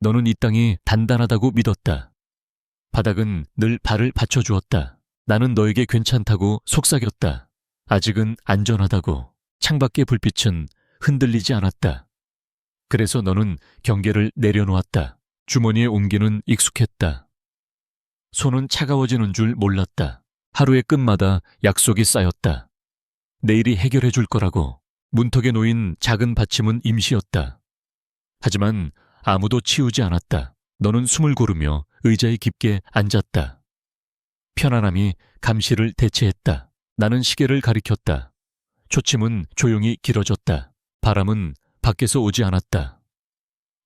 너는 이 땅이 단단하다고 믿었다. 바닥은 늘 발을 받쳐주었다. 나는 너에게 괜찮다고 속삭였다. 아직은 안전하다고. 창밖의 불빛은 흔들리지 않았다. 그래서 너는 경계를 내려놓았다. 주머니에 옮기는 익숙했다. 손은 차가워지는 줄 몰랐다. 하루의 끝마다 약속이 쌓였다. 내일이 해결해 줄 거라고. 문턱에 놓인 작은 받침은 임시였다. 하지만 아무도 치우지 않았다. 너는 숨을 고르며 의자에 깊게 앉았다. 편안함이 감시를 대체했다. 나는 시계를 가리켰다. 초침은 조용히 길어졌다. 바람은 밖에서 오지 않았다.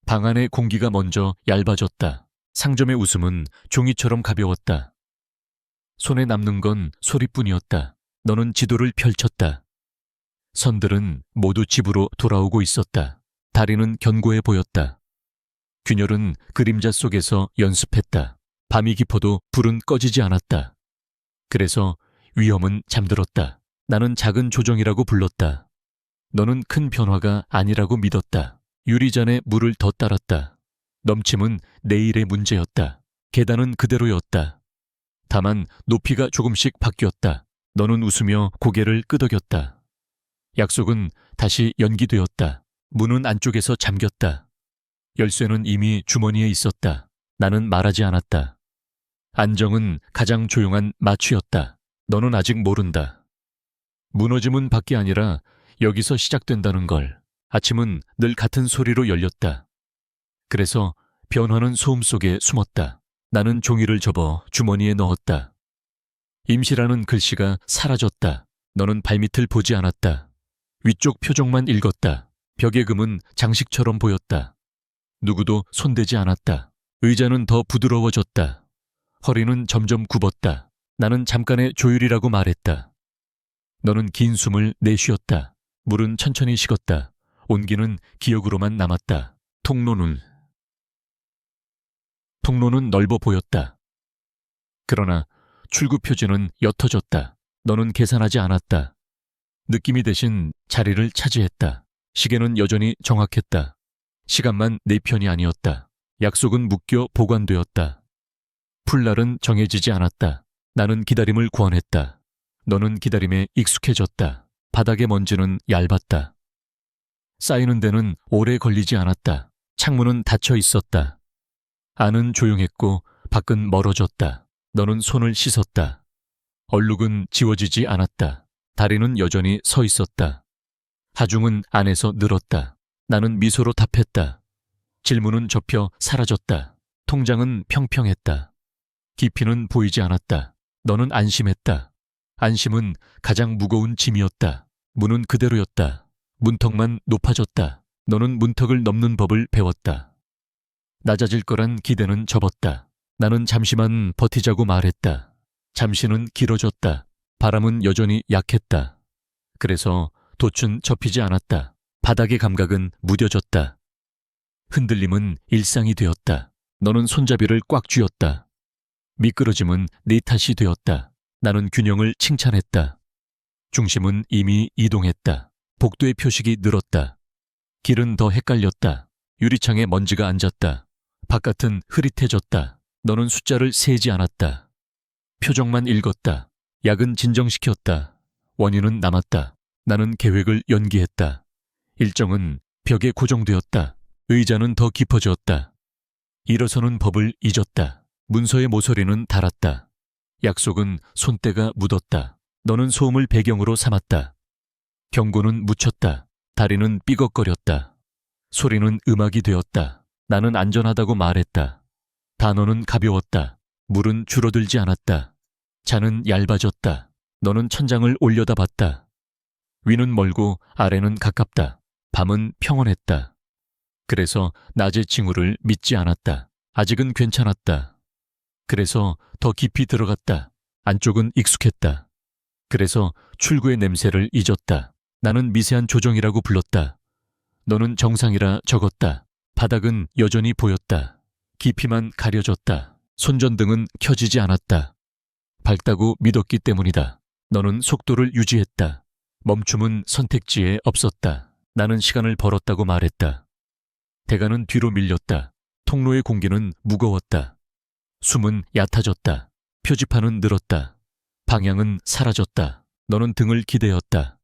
방 안의 공기가 먼저 얇아졌다. 상점의 웃음은 종이처럼 가벼웠다. 손에 남는 건 소리뿐이었다. 너는 지도를 펼쳤다. 선들은 모두 집으로 돌아오고 있었다. 다리는 견고해 보였다. 균열은 그림자 속에서 연습했다. 밤이 깊어도 불은 꺼지지 않았다. 그래서 위험은 잠들었다. 나는 작은 조정이라고 불렀다. 너는 큰 변화가 아니라고 믿었다. 유리잔에 물을 더 따랐다. 넘침은 내일의 문제였다. 계단은 그대로였다. 다만 높이가 조금씩 바뀌었다. 너는 웃으며 고개를 끄덕였다. 약속은 다시 연기되었다. 문은 안쪽에서 잠겼다. 열쇠는 이미 주머니에 있었다. 나는 말하지 않았다. 안정은 가장 조용한 마취였다. 너는 아직 모른다. 무너짐은 밖이 아니라 여기서 시작된다는 걸. 아침은 늘 같은 소리로 열렸다. 그래서 변화는 소음 속에 숨었다. 나는 종이를 접어 주머니에 넣었다. 임시라는 글씨가 사라졌다. 너는 발밑을 보지 않았다. 위쪽 표정만 읽었다. 벽의 금은 장식처럼 보였다. 누구도 손대지 않았다. 의자는 더 부드러워졌다. 허리는 점점 굽었다. 나는 잠깐의 조율이라고 말했다. 너는 긴 숨을 내쉬었다. 물은 천천히 식었다. 온기는 기억으로만 남았다. 통로는 통로는 넓어 보였다. 그러나 출구 표지는 옅어졌다. 너는 계산하지 않았다. 느낌이 대신 자리를 차지했다. 시계는 여전히 정확했다. 시간만 내 편이 아니었다. 약속은 묶여 보관되었다. 풀날은 정해지지 않았다. 나는 기다림을 구원했다. 너는 기다림에 익숙해졌다. 바닥의 먼지는 얇았다. 쌓이는 데는 오래 걸리지 않았다. 창문은 닫혀 있었다. 안은 조용했고 밖은 멀어졌다. 너는 손을 씻었다. 얼룩은 지워지지 않았다. 다리는 여전히 서 있었다. 하중은 안에서 늘었다. 나는 미소로 답했다. 질문은 접혀 사라졌다. 통장은 평평했다. 깊이는 보이지 않았다. 너는 안심했다. 안심은 가장 무거운 짐이었다. 문은 그대로였다. 문턱만 높아졌다. 너는 문턱을 넘는 법을 배웠다. 낮아질 거란 기대는 접었다. 나는 잠시만 버티자고 말했다. 잠시는 길어졌다. 바람은 여전히 약했다. 그래서 돛은 접히지 않았다. 바닥의 감각은 무뎌졌다. 흔들림은 일상이 되었다. 너는 손잡이를 꽉 쥐었다. 미끄러짐은 네 탓이 되었다. 나는 균형을 칭찬했다. 중심은 이미 이동했다. 복도의 표식이 늘었다. 길은 더 헷갈렸다. 유리창에 먼지가 앉았다. 바깥은 흐릿해졌다. 너는 숫자를 세지 않았다. 표정만 읽었다. 약은 진정시켰다. 원인은 남았다. 나는 계획을 연기했다. 일정은 벽에 고정되었다. 의자는 더 깊어졌다. 일어서는 법을 잊었다. 문서의 모서리는 닳았다. 약속은 손때가 묻었다. 너는 소음을 배경으로 삼았다. 경고는 묻혔다. 다리는 삐걱거렸다. 소리는 음악이 되었다. 나는 안전하다고 말했다. 단어는 가벼웠다. 물은 줄어들지 않았다. 잔은 얇아졌다. 너는 천장을 올려다 봤다. 위는 멀고 아래는 가깝다. 밤은 평온했다. 그래서 낮의 징후를 믿지 않았다. 아직은 괜찮았다. 그래서 더 깊이 들어갔다. 안쪽은 익숙했다. 그래서 출구의 냄새를 잊었다. 나는 미세한 조정이라고 불렀다. 너는 정상이라 적었다. 바닥은 여전히 보였다. 깊이만 가려졌다. 손전등은 켜지지 않았다. 밝다고 믿었기 때문이다. 너는 속도를 유지했다. 멈춤은 선택지에 없었다. 나는 시간을 벌었다고 말했다. 대가는 뒤로 밀렸다. 통로의 공기는 무거웠다. 숨은 얕아졌다. 표지판은 늘었다. 방향은 사라졌다. 너는 등을 기대었다.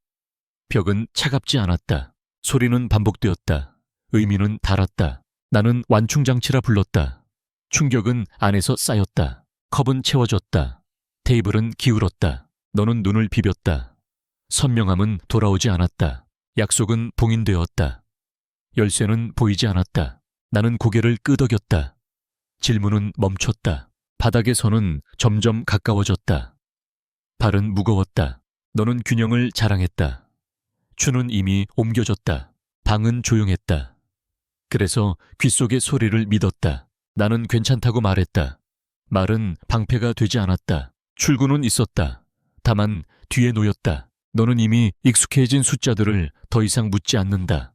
벽은 차갑지 않았다. 소리는 반복되었다. 의미는 달았다. 나는 완충장치라 불렀다. 충격은 안에서 쌓였다. 컵은 채워졌다. 테이블은 기울었다. 너는 눈을 비볐다. 선명함은 돌아오지 않았다. 약속은 봉인되었다. 열쇠는 보이지 않았다. 나는 고개를 끄덕였다. 질문은 멈췄다. 바닥에서는 점점 가까워졌다. 발은 무거웠다. 너는 균형을 자랑했다. 추는 이미 옮겨졌다. 방은 조용했다. 그래서 귓속의 소리를 믿었다. 나는 괜찮다고 말했다. 말은 방패가 되지 않았다. 출구는 있었다. 다만 뒤에 놓였다. 너는 이미 익숙해진 숫자들을 더 이상 묻지 않는다.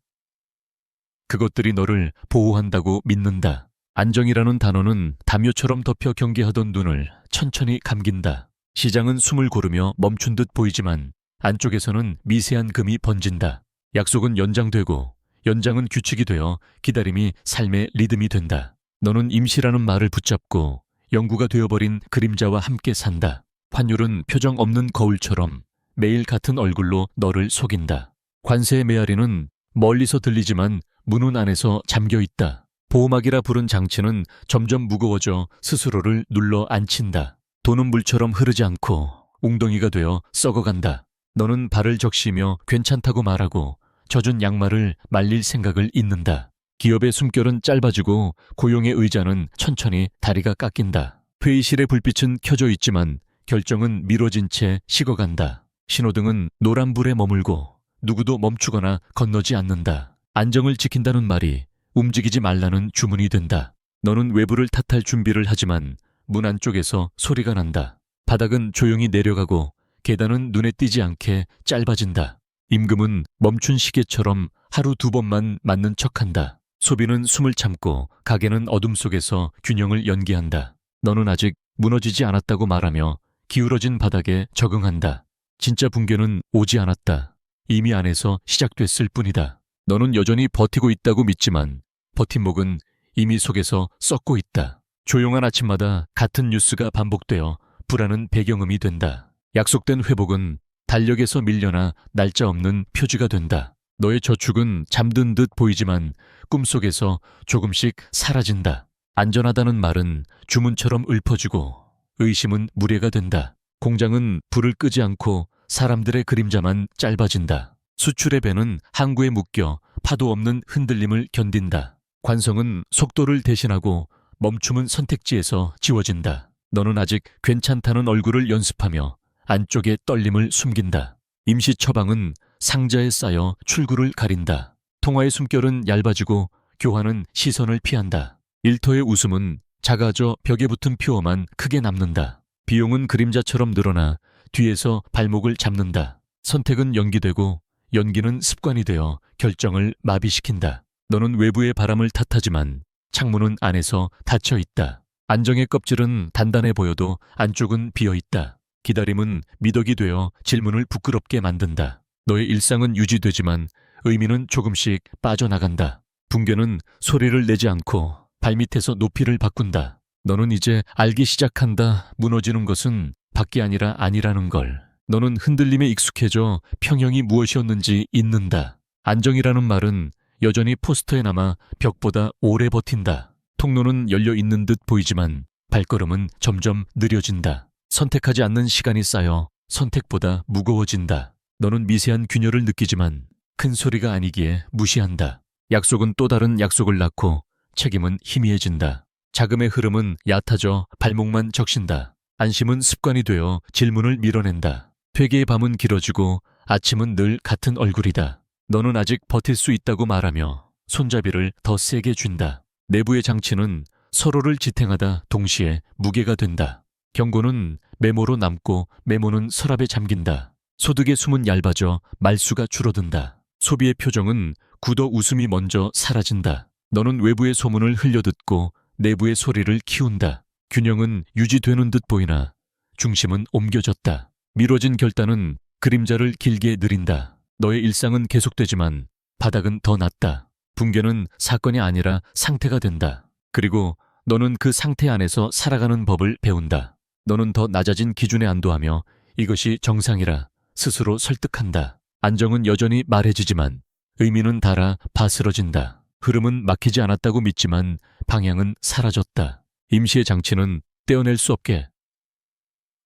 그것들이 너를 보호한다고 믿는다. 안정이라는 단어는 담요처럼 덮여 경계하던 눈을 천천히 감긴다. 시장은 숨을 고르며 멈춘 듯 보이지만 안쪽에서는 미세한 금이 번진다. 약속은 연장되고 연장은 규칙이 되어 기다림이 삶의 리듬이 된다. 너는 임시라는 말을 붙잡고 영구가 되어버린 그림자와 함께 산다. 환율은 표정 없는 거울처럼 매일 같은 얼굴로 너를 속인다. 관세의 메아리는 멀리서 들리지만 문운 안에서 잠겨 있다. 보호막이라 부른 장치는 점점 무거워져 스스로를 눌러 앉힌다. 돈은 물처럼 흐르지 않고 웅덩이가 되어 썩어간다. 너는 발을 적시며 괜찮다고 말하고 젖은 양말을 말릴 생각을 잇는다. 기업의 숨결은 짧아지고 고용의 의자는 천천히 다리가 깎인다. 회의실의 불빛은 켜져 있지만 결정은 미뤄진 채 식어간다. 신호등은 노란불에 머물고 누구도 멈추거나 건너지 않는다. 안정을 지킨다는 말이 움직이지 말라는 주문이 된다. 너는 외부를 탓할 준비를 하지만 문 안쪽에서 소리가 난다. 바닥은 조용히 내려가고 계단은 눈에 띄지 않게 짧아진다. 임금은 멈춘 시계처럼 하루 두 번만 맞는 척한다. 소비는 숨을 참고 가게는 어둠 속에서 균형을 연기한다. 너는 아직 무너지지 않았다고 말하며 기울어진 바닥에 적응한다. 진짜 붕괴는 오지 않았다. 이미 안에서 시작됐을 뿐이다. 너는 여전히 버티고 있다고 믿지만 버팀목은 이미 속에서 썩고 있다. 조용한 아침마다 같은 뉴스가 반복되어 불안은 배경음이 된다. 약속된 회복은 달력에서 밀려나 날짜 없는 표지가 된다. 너의 저축은 잠든 듯 보이지만 꿈속에서 조금씩 사라진다. 안전하다는 말은 주문처럼 읊어지고 의심은 무례가 된다. 공장은 불을 끄지 않고 사람들의 그림자만 짧아진다. 수출의 배는 항구에 묶여 파도 없는 흔들림을 견딘다. 관성은 속도를 대신하고 멈춤은 선택지에서 지워진다. 너는 아직 괜찮다는 얼굴을 연습하며 안쪽의 떨림을 숨긴다. 임시 처방은 상자에 쌓여 출구를 가린다. 통화의 숨결은 얇아지고 교환은 시선을 피한다. 일터의 웃음은 작아져 벽에 붙은 표어만 크게 남는다. 비용은 그림자처럼 늘어나 뒤에서 발목을 잡는다. 선택은 연기되고 연기는 습관이 되어 결정을 마비시킨다. 너는 외부의 바람을 탓하지만 창문은 안에서 닫혀 있다. 안정의 껍질은 단단해 보여도 안쪽은 비어 있다. 기다림은 미덕이 되어 질문을 부끄럽게 만든다. 너의 일상은 유지되지만 의미는 조금씩 빠져나간다. 붕괴는 소리를 내지 않고 발밑에서 높이를 바꾼다. 너는 이제 알기 시작한다. 무너지는 것은 밖이 아니라 아니라는 걸. 너는 흔들림에 익숙해져 평형이 무엇이었는지 잊는다. 안정이라는 말은 여전히 포스터에 남아 벽보다 오래 버틴다. 통로는 열려 있는 듯 보이지만 발걸음은 점점 느려진다. 선택하지 않는 시간이 쌓여 선택보다 무거워진다. 너는 미세한 균열을 느끼지만 큰 소리가 아니기에 무시한다. 약속은 또 다른 약속을 낳고 책임은 희미해진다. 자금의 흐름은 얕아져 발목만 적신다. 안심은 습관이 되어 질문을 밀어낸다. 퇴계의 밤은 길어지고 아침은 늘 같은 얼굴이다. 너는 아직 버틸 수 있다고 말하며 손잡이를 더 세게 쥔다. 내부의 장치는 서로를 지탱하다 동시에 무게가 된다. 경고는 메모로 남고 메모는 서랍에 잠긴다. 소득의 숨은 얇아져 말수가 줄어든다. 소비의 표정은 굳어 웃음이 먼저 사라진다. 너는 외부의 소문을 흘려듣고 내부의 소리를 키운다. 균형은 유지되는 듯 보이나 중심은 옮겨졌다. 미뤄진 결단은 그림자를 길게 느린다. 너의 일상은 계속되지만 바닥은 더 낮다. 붕괴는 사건이 아니라 상태가 된다. 그리고 너는 그 상태 안에서 살아가는 법을 배운다. 너는 더 낮아진 기준에 안도하며 이것이 정상이라 스스로 설득한다. 안정은 여전히 말해지지만 의미는 달아 바스러진다. 흐름은 막히지 않았다고 믿지만 방향은 사라졌다. 임시의 장치는 떼어낼 수 없게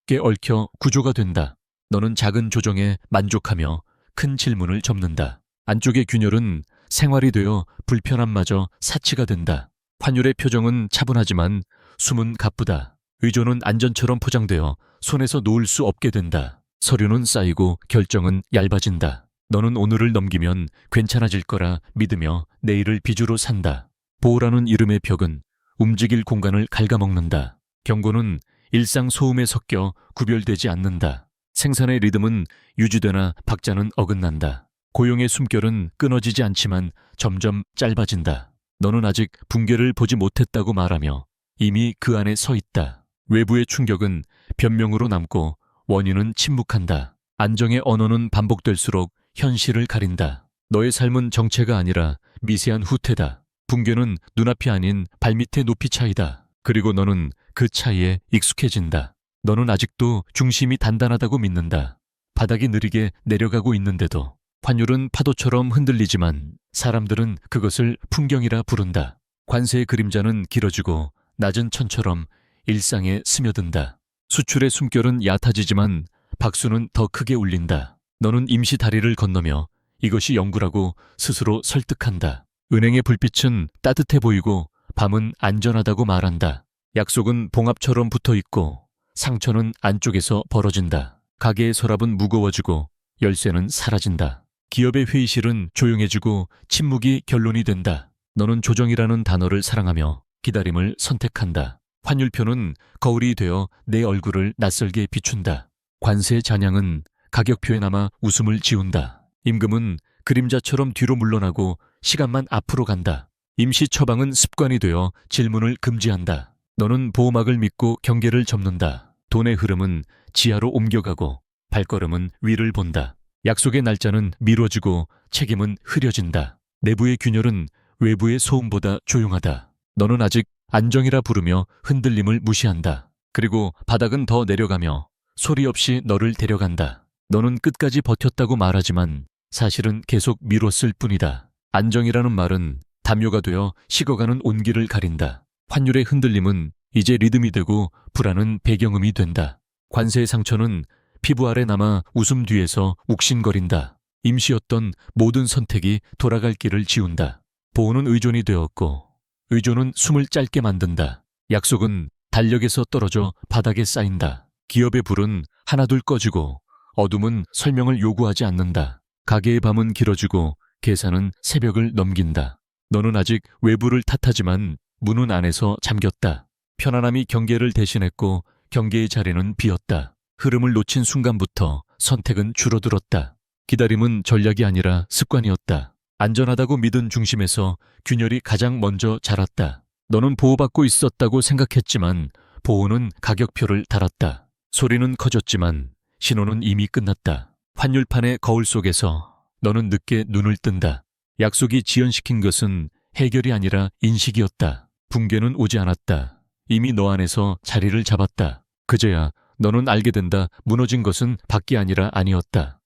깨 얽혀 구조가 된다. 너는 작은 조정에 만족하며 큰 질문을 접는다. 안쪽의 균열은 생활이 되어 불편함마저 사치가 된다. 환율의 표정은 차분하지만 숨은 가쁘다. 의존은 안전처럼 포장되어 손에서 놓을 수 없게 된다. 서류는 쌓이고 결정은 얇아진다. 너는 오늘을 넘기면 괜찮아질 거라 믿으며 내일을 비주로 산다. 보호라는 이름의 벽은 움직일 공간을 갉아먹는다. 경고는 일상 소음에 섞여 구별되지 않는다. 생산의 리듬은 유지되나 박자는 어긋난다. 고용의 숨결은 끊어지지 않지만 점점 짧아진다. 너는 아직 붕괴를 보지 못했다고 말하며 이미 그 안에 서 있다. 외부의 충격은 변명으로 남고 원인은 침묵한다. 안정의 언어는 반복될수록 현실을 가린다. 너의 삶은 정체가 아니라 미세한 후퇴다. 붕괴는 눈앞이 아닌 발밑의 높이 차이다. 그리고 너는 그 차이에 익숙해진다. 너는 아직도 중심이 단단하다고 믿는다. 바닥이 느리게 내려가고 있는데도 환율은 파도처럼 흔들리지만 사람들은 그것을 풍경이라 부른다. 관세의 그림자는 길어지고 낮은 천처럼 일상에 스며든다. 수출의 숨결은 얕아지지만 박수는 더 크게 울린다. 너는 임시 다리를 건너며 이것이 영구라고 스스로 설득한다. 은행의 불빛은 따뜻해 보이고 밤은 안전하다고 말한다. 약속은 봉합처럼 붙어 있고 상처는 안쪽에서 벌어진다. 가게의 서랍은 무거워지고 열쇠는 사라진다. 기업의 회의실은 조용해지고 침묵이 결론이 된다. 너는 조정이라는 단어를 사랑하며 기다림을 선택한다. 환율표는 거울이 되어 내 얼굴을 낯설게 비춘다. 관세 잔향은 가격표에 남아 웃음을 지운다. 임금은 그림자처럼 뒤로 물러나고 시간만 앞으로 간다. 임시 처방은 습관이 되어 질문을 금지한다. 너는 보호막을 믿고 경계를 접는다. 돈의 흐름은 지하로 옮겨가고 발걸음은 위를 본다. 약속의 날짜는 미뤄지고 책임은 흐려진다. 내부의 균열은 외부의 소음보다 조용하다. 너는 아직 안정이라 부르며 흔들림을 무시한다. 그리고 바닥은 더 내려가며 소리 없이 너를 데려간다. 너는 끝까지 버텼다고 말하지만 사실은 계속 미뤘을 뿐이다. 안정이라는 말은 담요가 되어 식어가는 온기를 가린다. 환율의 흔들림은 이제 리듬이 되고 불안은 배경음이 된다. 관세의 상처는 피부 아래 남아 웃음 뒤에서 욱신거린다. 임시였던 모든 선택이 돌아갈 길을 지운다. 보호는 의존이 되었고 의존은 숨을 짧게 만든다. 약속은 달력에서 떨어져 바닥에 쌓인다. 기업의 불은 하나둘 꺼지고 어둠은 설명을 요구하지 않는다. 가게의 밤은 길어지고 계산은 새벽을 넘긴다. 너는 아직 외부를 탓하지만 문은 안에서 잠겼다. 편안함이 경계를 대신했고 경계의 자리는 비었다. 흐름을 놓친 순간부터 선택은 줄어들었다. 기다림은 전략이 아니라 습관이었다. 안전하다고 믿은 중심에서 균열이 가장 먼저 자랐다. 너는 보호받고 있었다고 생각했지만 보호는 가격표를 달았다. 소리는 커졌지만 신호는 이미 끝났다. 환율판의 거울 속에서 너는 늦게 눈을 뜬다. 약속이 지연시킨 것은 해결이 아니라 인식이었다. 붕괴는 오지 않았다. 이미 너 안에서 자리를 잡았다. 그제야 너는 알게 된다. 무너진 것은 밖이 아니라 아니었다.